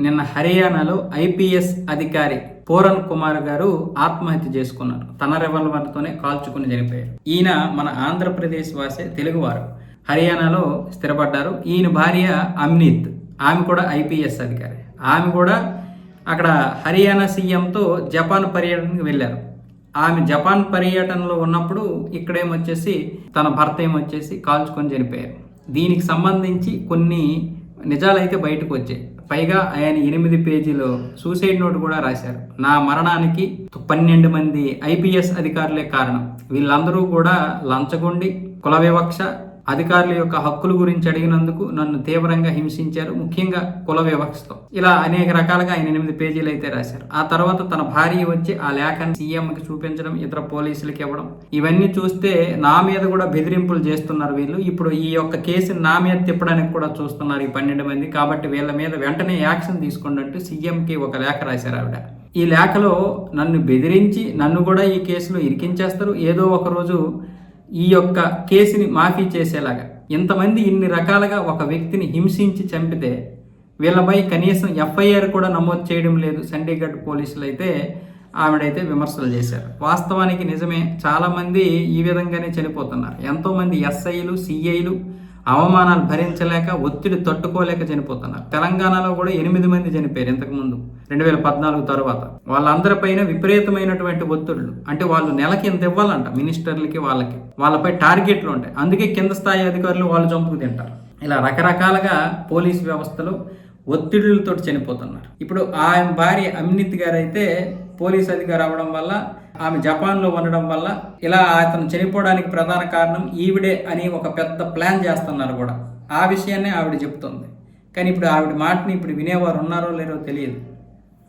నిన్న హర్యానాలో ఐపీఎస్ అధికారి పూరన్ కుమార్ గారు ఆత్మహత్య చేసుకున్నారు. తన రివాల్వర్తోనే కాల్చుకుని చనిపోయారు. ఈయన మన ఆంధ్రప్రదేశ్ వాసే తెలుగువారు. హర్యానాలో స్థిరపడ్డారు. ఈయన భార్య అమ్నీత్. ఆమె కూడా ఐపీఎస్ అధికారి. ఆమె కూడా అక్కడ హర్యానా సీఎంతో జపాన్ పర్యటనకు వెళ్ళారు. ఆమె జపాన్ పర్యటనలో ఉన్నప్పుడు ఇక్కడేమొచ్చేసి తన భర్త ఏమొచ్చేసి కాల్చుకొని చనిపోయారు. దీనికి సంబంధించి కొన్ని నిజాలైతే బయటకు వచ్చాయి. పైగా ఆయన ఎనిమిది పేజీలో సూసైడ్ నోట్ కూడా రాశారు. నా మరణానికి పన్నెండు మంది ఐపీఎస్ అధికారులే కారణం. వీళ్ళందరూ కూడా లంచగొండి కుల వివక్ష అధికారుల యొక్క హక్కుల గురించి అడిగినందుకు నన్ను తీవ్రంగా హింసించారు. ముఖ్యంగా కుల వివక్షతో ఇలా అనేక రకాలుగా ఆయన ఎనిమిది పేజీలు అయితే రాశారు. ఆ తర్వాత తన భార్య వచ్చి ఆ లేఖని సీఎంకి చూపించడం ఇతర పోలీసులకి ఇవ్వడం ఇవన్నీ చూస్తే నా మీద కూడా బెదిరింపులు చేస్తున్నారు వీళ్ళు. ఇప్పుడు ఈ యొక్క కేసుని నా మీద తిప్పడానికి కూడా చూస్తున్నారు ఈ పన్నెండు మంది. కాబట్టి వీళ్ళ మీద వెంటనే యాక్షన్ తీసుకోండి అంటూ సీఎంకి ఒక లేఖ రాశారు ఆవిడ. ఈ లేఖలో నన్ను బెదిరించి నన్ను కూడా ఈ కేసులో ఇరికించేస్తారు. ఏదో ఒక రోజు ఈ యొక్క కేసుని మాఫీ చేసేలాగా ఇంతమంది ఇన్ని రకాలుగా ఒక వ్యక్తిని హింసించి చంపితే వీళ్ళపై కనీసం ఎఫ్ఐఆర్ కూడా నమోదు చేయడం లేదు చండీగఢ్ పోలీసులు అయితే ఆవిడైతే విమర్శలు చేశారు. వాస్తవానికి నిజమే చాలామంది ఈ విధంగానే చనిపోతున్నారు. ఎంతోమంది ఎస్ఐలు సిఐలు అవమానాలు భరించలేక ఒత్తిడి తట్టుకోలేక చనిపోతున్నారు. తెలంగాణలో కూడా ఎనిమిది మంది చనిపోయారు ఇంతకుముందు రెండు వేల పద్నాలుగు తర్వాత. వాళ్ళందరిపైన విపరీతమైనటువంటి ఒత్తిడులు అంటే వాళ్ళు నెలకి ఎంత ఇవ్వాలంట మినిస్టర్లకి వాళ్ళకి. వాళ్ళపై టార్గెట్లు ఉంటాయి. అందుకే కింద స్థాయి అధికారులు వాళ్ళు చంపుకు తింటారు. ఇలా రకరకాలుగా పోలీస్ వ్యవస్థలో ఒత్తిడులతో చనిపోతున్నారు. ఇప్పుడు ఆయన భార్య అమ్నిత్ గారు అయితే పోలీస్ అధికారి అవ్వడం వల్ల ఆమె జపాన్లో ఉండడం వల్ల ఇలా అతను చనిపోవడానికి ప్రధాన కారణం ఈవిడే అని ఒక పెద్ద ప్లాన్ చేస్తున్నారు కూడా. ఆ విషయాన్నే ఆవిడ చెప్తుంది. కానీ ఇప్పుడు ఆవిడ మాటని ఇప్పుడు వినేవారు ఉన్నారో లేరో తెలియదు.